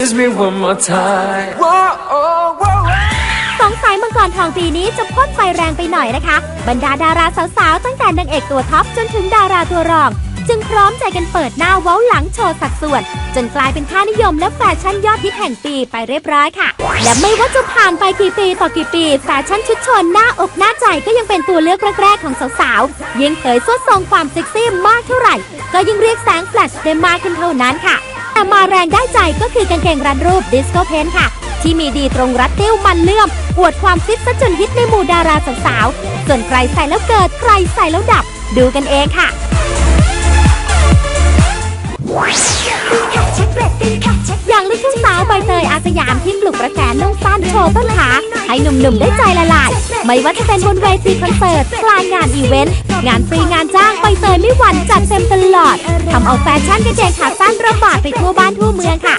Kiss me one more time. Whoa, oh, whoa. สงสัยมังกรทองปีนี้จะพ่นไฟแรงไปหน่อยนะคะ บรรดาดาราสาวๆ ตั้งแต่นางเอกตัวท็อปจนถึงดาราตัวรอง จึงพร้อมใจกันเปิดหน้าเว้าหลังโชว์สัดส่วน จนกลายเป็นค่านิยมและแฟชั่นยอดฮิตแห่งปีไปเรียบร้อยค่ะ และไม่ว่าจะผ่านไปกี่ปีต่อกี่ปีแฟชั่นชุดชนหน้าอกหน้าใจก็ยังเป็นตัวเลือกแรกๆของสาวๆยิ่งเผยสวดทรงความเซ็กซี่มากเท่าไหร่ ก็ยิ่งเรียกแสงแฟลชได้มากขึ้นเท่านั้นค่ะ แต่มาแรงได้ใจก็คือกางเกงรัดรูปดิสโก้เพนค่ะ ที่มีดีตรงรัดติ้วมันเลื่อม อวดความฟิตซะจนฮิตในหมู่ดาราสาวๆส่วนใครใส่แล้วเกิดใครใส่แล้วดับ ดูกันเองค่ะอย่างลูกทุ่งสาวใบเตยอาสยามที่ปลุกกระแสนุ่งสั้นโชว์ต้นขา ให้หนุ่มๆได้ใจละลาย ไม่ว่าจะเป็นบนเวทีคอนเสิร์ตกลางงานอีเวนต์ งานฟรีงานจ้างใบเตยไม่หวั่น จัดเต็มตลอดทำเอาแฟชั่นกางเจงขาสั้นระบาดไปทั่วบ้านทั่วเมืองค่ะ